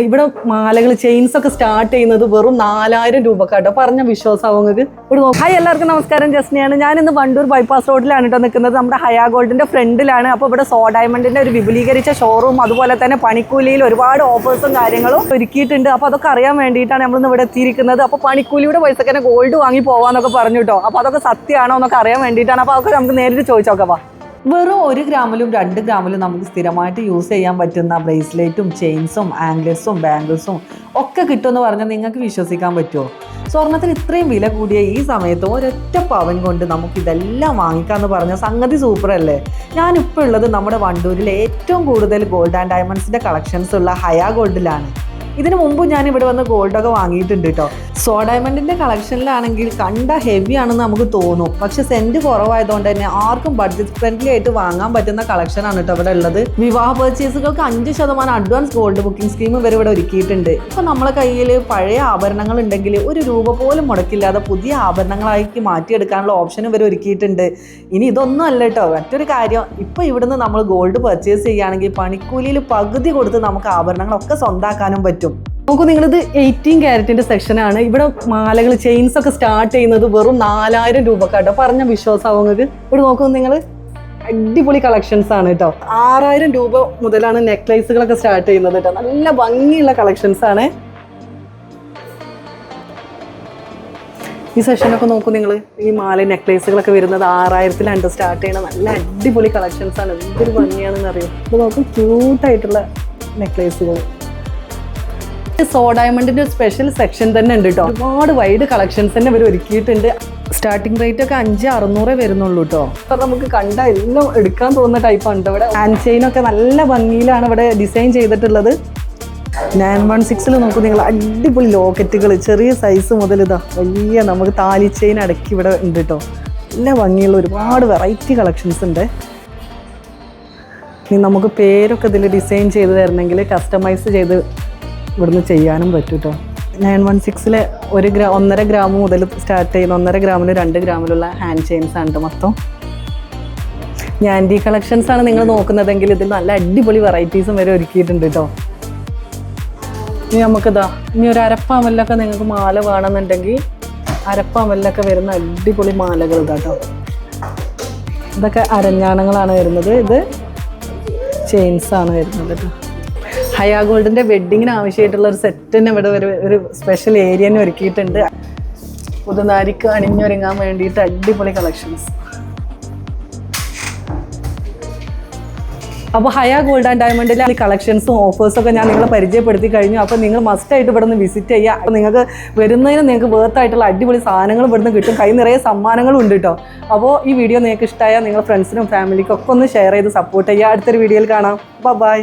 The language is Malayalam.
ഇവിടെ മാലകൾ ചെയിൻസ് ഒക്കെ സ്റ്റാർട്ട് ചെയ്യുന്നത് വെറും നാലായിരം രൂപക്കാട്ടോ പറഞ്ഞ വിശ്വാസം നിങ്ങൾക്ക്. ഹായ് എല്ലാവർക്കും നമസ്കാരം. ജസ്നിയാണ്. ഞാൻ ഇന്ന് വണ്ടൂർ ബൈപ്പാസ് റോഡിലാണ് കേട്ടോ നിൽക്കുന്നത്. നമ്മുടെ ഹയാ ഗോൾഡിന്റെ ഫ്രണ്ടിലാണ്. അപ്പോൾ ഇവിടെ സോ ഡയമണ്ടിന്റെ ഒരു വിപുലീകരിച്ച ഷോറൂം അതുപോലെ തന്നെ പണിക്കൂലിയിൽ ഒരുപാട് ഓഫേഴ്സും കാര്യങ്ങളും ഒരുക്കിയിട്ടുണ്ട്. അപ്പോൾ അതൊക്കെ അറിയാൻ വേണ്ടിയിട്ടാണ് നമ്മൾ ഇവിടെ എത്തിയിരിക്കുന്നത്. അപ്പോൾ പണിക്കൂലിയുടെ പൈസ തന്നെ ഗോൾഡ് വാങ്ങി പോവാന്നൊക്കെ പറഞ്ഞു കേട്ടോ അപ്പോൾ അതൊക്കെ സത്യമാണോ എന്നൊക്കെ അറിയാൻ വേണ്ടിയിട്ടാണ്. അപ്പോൾ അതൊക്കെ നമുക്ക് നേരിട്ട് ചോദിച്ചോക്കാം വെറും ഒരു ഗ്രാമിലും രണ്ട് ഗ്രാമിലും നമുക്ക് സ്ഥിരമായിട്ട് യൂസ് ചെയ്യാൻ പറ്റുന്ന ബ്രേസ്ലെറ്റും ചെയിൻസും ആംഗ്ലസും ബാംഗിൾസും ഒക്കെ കിട്ടുമെന്ന് പറഞ്ഞാൽ നിങ്ങൾക്ക് വിശ്വസിക്കാൻ പറ്റുമോ? സ്വർണത്തിന് ഇത്രയും വില കൂടിയ ഈ സമയത്ത് ഒരൊറ്റ പവൻ കൊണ്ട് നമുക്ക് ഇതെല്ലാം വാങ്ങിക്കാമെന്ന് പറഞ്ഞ സംഗതി സൂപ്പറല്ലേ ഞാനിപ്പോൾ ഉള്ളത് നമ്മുടെ വണ്ടൂരിലെ ഏറ്റവും കൂടുതൽ ഗോൾഡ് ആൻഡ് ഡയമണ്ട്സിന്റെ കളക്ഷൻസ് ഉള്ള ഹയാ ഗോൾഡിലാണ് ഇതിനു മുമ്പ് ഞാൻ ഇവിടെ വന്ന് ഗോൾഡൊക്കെ വാങ്ങിയിട്ടുണ്ട് കേട്ടോ സോ ഡയമണ്ടിന്റെ കളക്ഷനിലാണെങ്കിൽ കണ്ട ഹെവി ആണെന്ന് നമുക്ക് തോന്നും. പക്ഷെ സെന്റ് കുറവായതുകൊണ്ട് തന്നെ ആർക്കും ബഡ്ജറ്റ് ഫ്രണ്ട്ലി ആയിട്ട് വാങ്ങാൻ പറ്റുന്ന കളക്ഷൻ ആണ് കേട്ടോ ഇവിടെ ഉള്ളത്. വിവാഹ പെർച്ചേസുകൾക്ക് അഞ്ച് ശതമാനം അഡ്വാൻസ് ഗോൾഡ് ബുക്കിംഗ് സ്കീം വരെ ഇവിടെ ഒരുക്കിയിട്ടുണ്ട്. ഇപ്പൊ നമ്മളെ കയ്യിൽ പഴയ ആഭരണങ്ങൾ ഉണ്ടെങ്കിൽ ഒരു രൂപ പോലും മുടക്കില്ലാതെ പുതിയ ആഭരണങ്ങളാക്കി മാറ്റിയെടുക്കാനുള്ള ഓപ്ഷൻ ഇവർ ഒരുക്കിയിട്ടുണ്ട്. ഇനി ഇതൊന്നും അല്ല കേട്ടോ മറ്റൊരു കാര്യം ഇപ്പൊ ഇവിടുന്ന് നമ്മൾ ഗോൾഡ് പർച്ചേസ് ചെയ്യുകയാണെങ്കിൽ പണിക്കൂലിയിൽ പകുതി കൊടുത്ത് നമുക്ക് ആഭരണങ്ങളൊക്കെ സ്വന്താക്കാനും പറ്റും. നോക്കൂ നിങ്ങളിത് എയ്റ്റീൻ ക്യാരറ്റിന്റെ സെക്ഷനാണ് ഇവിടെ മാലകൾ ചെയിൻസ് ഒക്കെ സ്റ്റാർട്ട് ചെയ്യുന്നത് വെറും നാലായിരം രൂപ കേട്ടോ പറഞ്ഞ വിശ്വാസമാവും നിങ്ങൾക്ക്? ഇവിടെ നോക്കൂ നിങ്ങൾ അടിപൊളി കളക്ഷൻസ് ആണ് കേട്ടോ ആറായിരം രൂപ മുതലാണ് നെക്ലൈസുകളൊക്കെ സ്റ്റാർട്ട് ചെയ്യുന്നത് കേട്ടോ നല്ല ഭംഗിയുള്ള കളക്ഷൻസ് ആണ്. ഈ സെഷനൊക്കെ നോക്കൂ നിങ്ങൾ ഈ മാല നെക്ലേസുകളൊക്കെ വരുന്നത് ആറായിരത്തിലാണ് സ്റ്റാർട്ട് ചെയ്യണത് നല്ല അടിപൊളി കളക്ഷൻസ് ആണ്. എന്തൊരു ഭംഗിയാണെന്ന് അറിയാം അപ്പോൾ നോക്കും ക്യൂട്ടായിട്ടുള്ള നെക്ലേസുകൾ സോ ഡയമണ്ടിന്റെ ഒരു സ്പെഷ്യൽ സെക്ഷൻ തന്നെ ഉണ്ട് കേട്ടോ ഒരുപാട് വൈഡ് കളക്ഷൻസ് തന്നെ ഇവർ ഒരുക്കിയിട്ടുണ്ട്. സ്റ്റാർട്ടിംഗ് റേറ്റ് ഒക്കെ അഞ്ച് അറുന്നൂറേ വരുന്നുള്ളൂ കേട്ടോ അപ്പൊ നമുക്ക് കണ്ട എല്ലാം എടുക്കാൻ തോന്നുന്ന ടൈപ്പാണ് കേട്ടോ ഇവിടെ. ഹാൻഡ് ചെയിൻ ഒക്കെ നല്ല ഭംഗിയിലാണ് ഇവിടെ ഡിസൈൻ ചെയ്തിട്ടുള്ളത്. നയൻ വൺ സിക്സിൽ നോക്കൂ നിങ്ങൾ അടിപൊളി ലോക്കറ്റുകൾ ചെറിയ സൈസ് മുതൽ ഇതാ വലിയ നമുക്ക് താലി ചെയിൻ അടക്കി ഇവിടെ ഉണ്ട് കേട്ടോ നല്ല ഭംഗിയുള്ള ഒരുപാട് വെറൈറ്റി കളക്ഷൻസ് ഉണ്ട്. ഇനി നമുക്ക് പേരൊക്കെ ഇതിൽ ഡിസൈൻ ചെയ്ത് തരണമെങ്കിൽ കസ്റ്റമൈസ് ചെയ്ത് ഇവിടുന്ന് ചെയ്യാനും പറ്റും കേട്ടോ നയൻ വൺ സിക്സിലെ ഒരു ഗ്രാ ഒന്നര ഗ്രാം മുതൽ സ്റ്റാർട്ട് ചെയ്യുന്ന ഒന്നര ഗ്രാമിലും രണ്ട് ഗ്രാമിലുള്ള ഹാൻഡ് ചെയിൻസ് ആണ് മൊത്തം. ഞാൻഡി കളക്ഷൻസ് ആണ് നിങ്ങൾ നോക്കുന്നതെങ്കിൽ ഇതിൽ നല്ല അടിപൊളി വെറൈറ്റീസും വരെ ഒരുക്കിയിട്ടുണ്ട് കേട്ടോ ഇനി നമുക്കിതാ ഇനി ഒരു അരപ്പാമല്ലൊക്കെ നിങ്ങൾക്ക് മാല വേണമെന്നുണ്ടെങ്കിൽ അരപ്പാമല്ലൊക്കെ വരുന്ന അടിപൊളി മാലകൾ ഇതാ ഇതാട്ടോ ഇതൊക്കെ അരഞ്ഞാണങ്ങളാണ് വരുന്നത്. ഇത് ചെയിൻസാണ് വരുന്നത് കേട്ടോ ഹയാ ഗോൾഡിന്റെ വെഡിങ്ങിന് ആവശ്യമായിട്ടുള്ള ഒരു സെറ്റ് തന്നെ ഇവിടെ ഒരു ഒരു സ്പെഷ്യൽ ഏരിയ തന്നെ ഒരുക്കിയിട്ടുണ്ട്. പുതുനാരിക്ക് അണിഞ്ഞൊരുങ്ങാൻ വേണ്ടിയിട്ട് അടിപൊളി കളക്ഷൻസ് അപ്പോൾ ഹയ ഗോൾഡ് ആൻഡ് ഡയമണ്ടിലെ കളക്ഷൻസും ഓഫേഴ്സും ഒക്കെ ഞാൻ നിങ്ങളെ പരിചയപ്പെടുത്തി കഴിഞ്ഞു. അപ്പോൾ നിങ്ങൾ മസ്റ്റ് ആയിട്ട് ഇവിടെ നിന്ന് വിസിറ്റ് ചെയ്യുക. അപ്പോൾ നിങ്ങൾക്ക് വരുന്നതിന് നിങ്ങൾക്ക് വേർത്ത് ആയിട്ടുള്ള അടിപൊളി സാധനങ്ങൾ ഇവിടുന്ന് കിട്ടും. കൈ നിറയെ സമ്മാനങ്ങളും ഉണ്ട് കേട്ടോ അപ്പോൾ ഈ വീഡിയോ നിങ്ങൾക്ക് ഇഷ്ടമായാൽ നിങ്ങൾ ഫ്രണ്ട്സിനും ഫാമിലിക്കും ഒക്കെ ഒന്ന് ഷെയർ ചെയ്ത് സപ്പോർട്ട് ചെയ്യുക. അടുത്തൊരു വീഡിയോയിൽ കാണാം. ബൈ